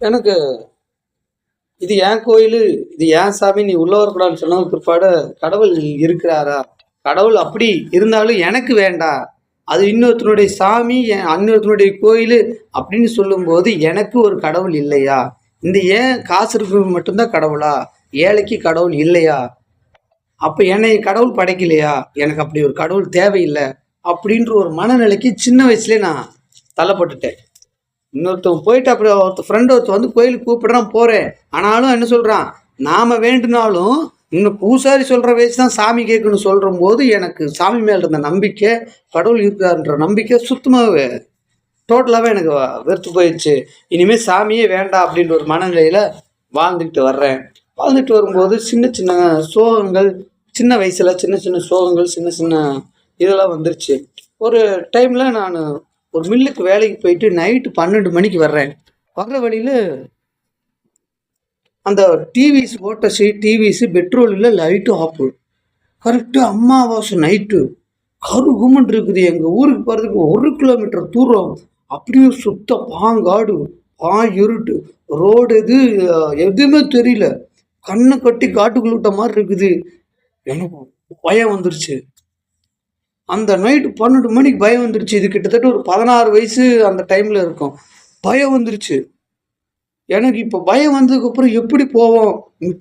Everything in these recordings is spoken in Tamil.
எனக்கு இது ஏன் கோயில்? இது ஏன் சாமி? நீ உள்ள வரக்கூடாதுன்னு சொன்ன பிற்பாடு கடவுள் இருக்கிறாரா? கடவுள் அப்படி இருந்தாலும் எனக்கு வேண்டாம் அது இன்னொருத்தனுடைய சாமி இன்னொருத்தனுடைய கோயில் அப்படின்னு சொல்லும்போது எனக்கு ஒரு கடவுள் இல்லையா? இந்த ஏன் காசு இருக்கிறவங்க மட்டும்தான் கடவுளா? ஏழைக்கு கடவுள் இல்லையா? அப்போ என்னை கடவுள் படைக்கலையா? எனக்கு அப்படி ஒரு கடவுள் தேவையில்லை அப்படின்ற ஒரு மனநிலைக்கு சின்ன வயசுலேயே நான் தள்ளப்பட்டுட்டேன். இன்னொருத்தவன் போயிட்டு அப்புறம் ஒருத்தர் ஃப்ரெண்டு ஒருத்தர் வந்து கோயிலுக்கு கூப்பிடுறான் போகிறேன் ஆனாலும் என்ன சொல்கிறான் நாம் வேண்டுனாலும் இன்னும் பூசாரி சொல்கிற வயசு தான் சாமி கேட்கணும்னு சொல்கிற போது எனக்கு சாமி மேலே இருந்த நம்பிக்கை கடவுள் இருக்கிறார்ன்ற நம்பிக்கை சுத்தமாகவே டோட்டலாகவே எனக்கு வெறுத்து போயிடுச்சு. இனிமேல் சாமியே வேண்டாம் அப்படின்ற ஒரு மனநிலையில் வாழ்ந்துக்கிட்டு வர்றேன். வாழ்ந்துட்டு வரும்போது சின்ன சின்ன சோகங்கள் சின்ன வயசில் சின்ன சின்ன சோகங்கள் சின்ன சின்ன இதெல்லாம் வந்துருச்சு. ஒரு டைமில் நான் ஒரு மில்லுக்கு வேலைக்கு போயிட்டு நைட்டு பன்னெண்டு மணிக்கு வர்றேன். வர்ற வழியில் அந்த டிவிஸ் ஓட்டஸு டிவிஸு பெட்ரோல் இல்லை லைட்டு ஆஃபு கரெக்டாக அம்மாவாசை நைட்டு கரு இருக்குது. எங்கள் ஊருக்கு போகிறதுக்கு ஒரு கிலோமீட்டர் தூரம். அப்படியே சுத்த பாங்காடு பா இருட்டு. ரோடு எது எதுவுமே தெரியல. கண்ணை கட்டி காட்டுக்குள்ள விட்ட மாதிரி இருக்குது. எனக்கு பயம் வந்துருச்சு. அந்த நைட்டு பன்னெண்டு மணிக்கு பயம் வந்துருச்சு. இது கிட்டத்தட்ட ஒரு பதினாறு வயசு அந்த டைமில் இருக்கும். பயம் வந்துருச்சு. எனக்கு இப்போ பயம் வந்ததுக்கப்புறம் எப்படி போவோம்?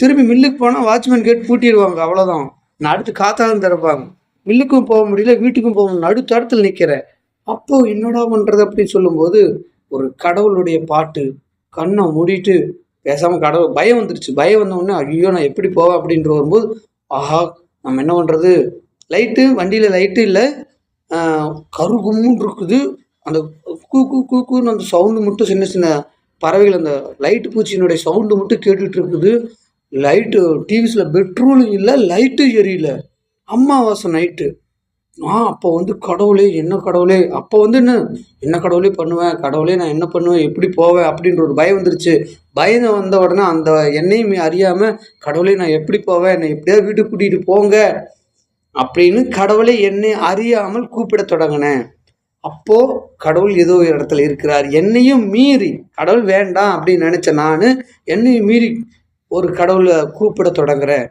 திரும்பி மில்லுக்கு போனால் வாட்ச்மேன் கேட் பூட்டிடுவாங்க. அவ்வளோதான் நான் அடுத்து காத்தாலும் திறப்பாங்க. மில்லுக்கும் போக முடியல வீட்டுக்கும் போக முடியல. நடு நிற்கிறேன் அப்போ என்னடா பண்ணுறது அப்படின்னு சொல்லும்போது ஒரு கடவுளுடைய பாட்டு. கண்ணை மூடிட்டு பேசாமல் கடவுள் பயம் வந்துருச்சு. பயம் வந்த உடனே ஐயோ நான் எப்படி போவேன்? அப்படின்ட்டு வரும்போது ஆஹா நம்ம என்ன பண்ணுறது லைட்டு வண்டியில் லைட்டு இல்லை. கரு கும்முன்னு இருக்குது. அந்த கூ கூ கூ கூன்னு அந்த சவுண்டு மட்டும் சின்ன சின்ன பறவைகள் அந்த லைட்டு பூச்சியினுடைய சவுண்டு மட்டும் கேட்டுட்டு இருக்குது. லைட்டு டிவிஸில் பெட்ரோலும் இல்லை லைட்டும் எரியல. அம்மாவாசை நைட்டு நான் அப்போ வந்து கடவுளே என்ன கடவுளே? அப்போ வந்து என்ன? என்ன கடவுளே பண்ணுவேன்? கடவுளே நான் என்ன பண்ணுவேன்? எப்படி போவேன்? அப்படின்ற ஒரு பயம் வந்துருச்சு. பயம் வந்த உடனே அந்த என்னையும் அறியாமல் கடவுளே நான் எப்படி போவேன்? என்னை எப்படியாவது வீட்டுக்கு கூட்டிகிட்டு போங்க. அப்படின்னு கடவுளை என்னை அறியாமல் கூப்பிட தொடங்கினேன். அப்போ கடவுள் ஏதோ ஒரு இடத்துல இருக்கிறார். என்னையும் மீறி கடவுள் வேண்டாம் அப்படின்னு நினச்ச நான் என்னையும் மீறி ஒரு கடவுளை கூப்பிட தொடங்குறேன்.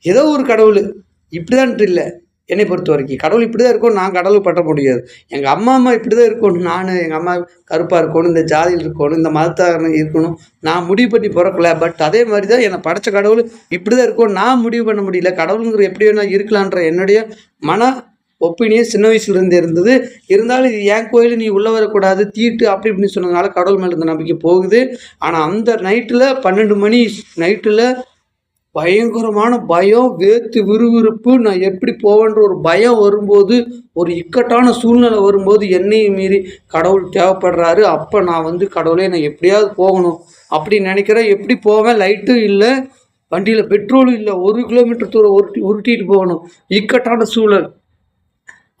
ஏதோ ஒரு கடவுள். இப்படிதான் இல்லை. என்னை பொறுத்த வரைக்கும். கடவுள் இப்படி தான் இருக்கும் நான் கடவுள் பட்ட முடியாது. எங்கள் அம்மா அம்மா இப்படி தான் இருக்கணும் நான் எங்கள் அம்மா கருப்பாக இருக்கணும் இந்த ஜாதியில் இருக்கணும் இந்த மதத்தாரன் இருக்கணும். நான் முடிவு பண்ணி பிறக்கல. பட் அதே மாதிரி தான் என்னை படைச்ச கடவுள் இப்படி தான் இருக்கும் நான் முடிவு பண்ண முடியல. கடவுளுங்கிற எப்படி வேணால் இருக்கலான்ற என்னுடைய மன ஒப்பீனியன் சின்ன வயசுலேருந்து இருந்தது. இருந்தாலும் இது என் கோயில் நீ உள்ளே வரக்கூடாது தீட்டு அப்படி இப்படின்னு சொன்னதுனால கடவுள் மேலே இருந்த நம்பிக்கை போகுது. ஆனால் அந்த நைட்டில் பன்னெண்டு மணி நைட்டில் பயங்கரமான பயம் வேத்து விறுவிறுப்பு. நான் எப்படி போவேன்ற ஒரு பயம் வரும்போது ஒரு இக்கட்டான சூழ்நிலை வரும்போது என்னையும் மீறி கடவுள் தேவைப்படுறாரு. அப்போ நான் வந்து கடவுளே நான் எப்படியாவது போகணும் அப்படி நினைக்கிறேன். எப்படி போவேன்? லைட்டும் இல்லை வண்டியில் பெட்ரோலும் இல்லை ஒரு கிலோமீட்டர் தூரம் உருட்டி உருட்டிட்டு போகணும். இக்கட்டான சூழல்.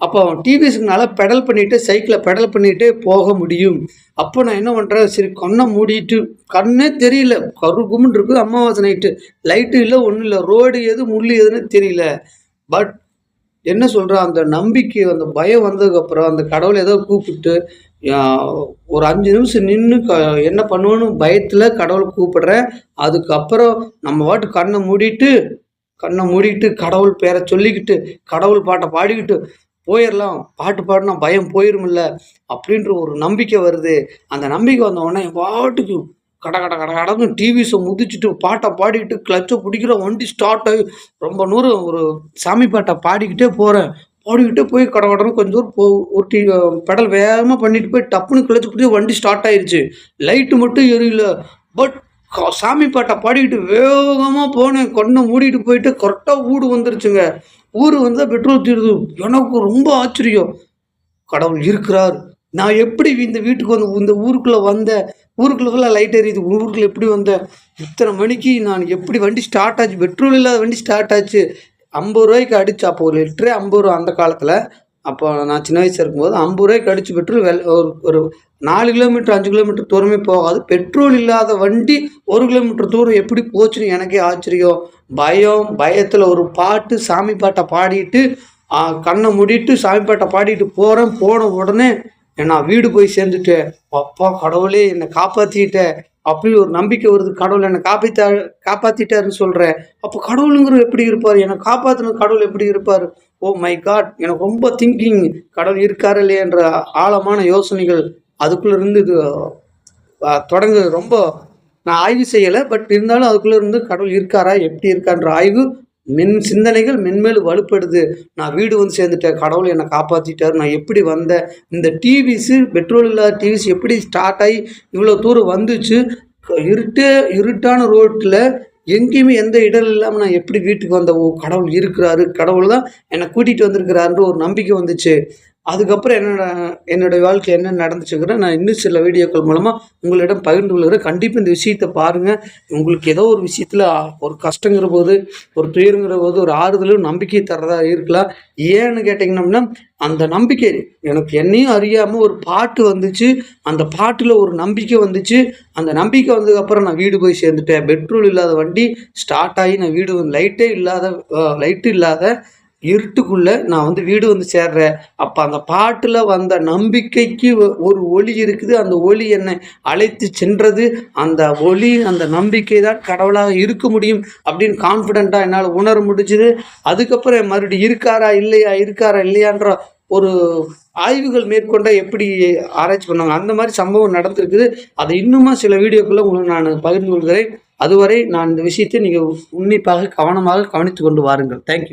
அப்போ டிவிஎஸ்னால பெடல் பண்ணிட்டு சைக்கிளை பெடல் பண்ணிகிட்டே போக முடியும். அப்போ நான் என்ன பண்ணுறேன் சரி கண்ணை மூடிட்டு கண்ணே தெரியல. கரு கும்முன்னு இருக்குது அமாவாசை நைட்டு லைட்டு இல்லை ஒன்றும் இல்லை. ரோடு எது முள் எதுன்னு தெரியல. பட் என்ன சொல்கிறேன் அந்த நம்பிக்கை அந்த பயம் வந்ததுக்கப்புறம் அந்த கடவுளை ஏதோ கூப்பிட்டு ஒரு அஞ்சு நிமிஷம் நின்று க என்ன பண்ணுவோன்னு பயத்தில் கடவுளை கூப்பிடுறேன். அதுக்கப்புறம் நம்ம பாட்டு கண்ணை மூடிட்டு கண்ணை மூடிட்டு கடவுள் பேரை சொல்லிக்கிட்டு கடவுள் பாட்டை பாடிக்கிட்டு போயிடலாம் பாட்டு பாடினா பயம் போயிருமில்ல அப்படின்ற ஒரு நம்பிக்கை வருது. அந்த நம்பிக்கை வந்தவொடனே என் பாட்டுக்கு கட கட கட கடந்து டிவிஸை முதிச்சுட்டு பாட்டை பாடிக்கிட்டு கிளச்சை பிடிக்கிற வண்டி ஸ்டார்ட் ஆகி ரொம்ப நூறு ஒரு சாமி பாட்டை பாடிக்கிட்டே போகிறேன் பாடிக்கிட்டே போய் கட கடன்னு கொஞ்சம் தூரம் போ ஒரு டி பெடல் வேகமாக பண்ணிட்டு போய் டப்புன்னு கிளச்சு பிடிச்சி வண்டி ஸ்டார்ட் ஆயிடுச்சு லைட்டு மட்டும் எரியல. பட் சாமி பாட்டை பாடிக்கிட்டு வேகமாக போனேன். கண்ணை மூடிட்டு போயிட்டு கரெக்டாக வீடு வந்துருச்சுங்க. ஊர் வந்தால் பெட்ரோல் தீருது. எனக்கு ரொம்ப ஆச்சரியம். கடவுள் இருக்கிறார். நான் எப்படி இந்த வீட்டுக்கு வந்து இந்த ஊருக்குள்ளே வந்தேன்? ஊருக்குள்ளே லைட் எரியுது ஊருக்குள்ளே எப்படி வந்தேன்? இத்தனை மணிக்கு நான் எப்படி வண்டி ஸ்டார்ட் ஆச்சு? பெட்ரோல் இல்லாத வண்டி ஸ்டார்ட் ஆச்சு. ஐம்பது ரூபாய்க்கு அடிச்சு. அப்போ ஒரு லிட்டரே ஐம்பது ரூபா அந்த காலத்தில். அப்போ நான் சின்ன வயசு இருக்கும்போது ஐம்பது ரூபாய்க்கு அடித்து பெட்ரோல் வெல் ஒரு ஒரு நாலு கிலோமீட்டர் அஞ்சு கிலோமீட்டர் தூரமே போகாது. பெட்ரோல் இல்லாத வண்டி ஒரு கிலோமீட்டர் தூரம் எப்படி போச்சுன்னு எனக்கே ஆச்சரியம். பயம் பயத்தில் ஒரு பாட்டு சாமி பாட்டை பாடிட்டு கண்ணை மூடிட்டு சாமி பாட்டை பாடிட்டு போகிறேன் போன உடனே நான் வீடு போய் சேர்ந்துட்டேன். அப்பா கடவுளே என்னை காப்பாற்றிக்கிட்டேன் அப்படி ஒரு நம்பிக்கை வருது. கடவுள் என்னை காப்பித்தா காப்பாற்றிட்டாருன்னு சொல்கிறேன் அப்போ கடவுளுங்கிற எப்படி இருப்பார்? என்னை காப்பாற்றின கடவுள் எப்படி இருப்பார்? ஓ oh மை காட் எனக்கு ரொம்ப திங்கிங் கடவுள் இருக்கார் இல்லையன்ற ஆழமான யோசனைகள் அதுக்குள்ளே இருந்து இது தொடங்குது. ரொம்ப நான் ஆய்வு செய்யலை பட் இருந்தாலும் அதுக்குள்ளே இருந்து கடவுள் இருக்காரா எப்படி இருக்கான்ற ஆய்வு மென் சிந்தனைகள் மென்மேலும் வலுப்படுது. நான் வீடு வந்து சேர்ந்துட்டேன். கடவுள் என்னை காப்பாற்றிட்டார் நான் எப்படி வந்தேன்? இந்த டிவிஸு பெட்ரோல் இல்லாத டிவிஸ் எப்படி ஸ்டார்ட் ஆகி இவ்வளோ தூரம் வந்துச்சு? இருட்டே இருட்டான ரோட்டில் எங்கேயுமே எந்த இடம் இல்லாமல் நான் எப்படி வீட்டுக்கு வந்த ஓ கடவுள் இருக்கிறாரு. கடவுள் தான் என்னை கூட்டிகிட்டு வந்திருக்கிறாருன்ற ஒரு நம்பிக்கை வந்துச்சு. அதுக்கப்புறம் என்னோட என்னுடைய வாழ்க்கை என்ன நடந்துச்சுங்கிற நான் இன்னும் சில வீடியோக்கள் மூலமாக உங்களிடம் பகிர்ந்து கொள்கிறேன். கண்டிப்பாக இந்த விஷயத்தை பாருங்கள் உங்களுக்கு ஏதோ ஒரு விஷயத்தில் ஒரு கஷ்டங்கிற போது ஒரு துயருங்கிற போது ஒரு ஆறுதலும் நம்பிக்கை தரதா இருக்கலாம். ஏன்னு கேட்டிங்கன்னா அந்த நம்பிக்கை எனக்கு என்னையும் அறியாமல் ஒரு பாட்டு வந்துச்சு. அந்த பாட்டில் ஒரு நம்பிக்கை வந்துச்சு. அந்த நம்பிக்கை வந்ததுக்கப்புறம் நான் வீடு போய் சேர்ந்துட்டேன். பெட்ரோல் இல்லாத வண்டி ஸ்டார்ட் ஆகி நான் வீடு லைட்டே இல்லாத லைட்டு இல்லாத இருட்டுக்குள்ளே நான் வந்து வீடு வந்து சேர்றேன். அப்போ அந்த பாட்டில் வந்த நம்பிக்கைக்கு ஒரு ஒளி இருக்குது. அந்த ஒளி என்னை அழைத்து சென்றது. அந்த ஒளி அந்த நம்பிக்கை தான் கடவுளாக இருக்க முடியும் அப்படின்னு கான்ஃபிடெண்ட்டாக என்னால் உணர முடிஞ்சுது. அதுக்கப்புறம் மறுபடியும் இருக்காரா இல்லையா இருக்காரா இல்லையான்ற ஒரு ஆய்வுகள் மேற்கொண்ட எப்படி ஆராய்ச்சி பண்ணாங்க அந்த மாதிரி சம்பவம் நடந்திருக்குது. அதை இன்னுமா சில வீடியோக்குள்ளே உங்களுக்கு நான் பகிர்ந்து கொள்கிறேன். அதுவரை நான் இந்த விஷயத்தை நீங்கள் உன்னிப்பாக கவனமாக கவனித்து கொண்டு வாருங்கள். தேங்க்யூ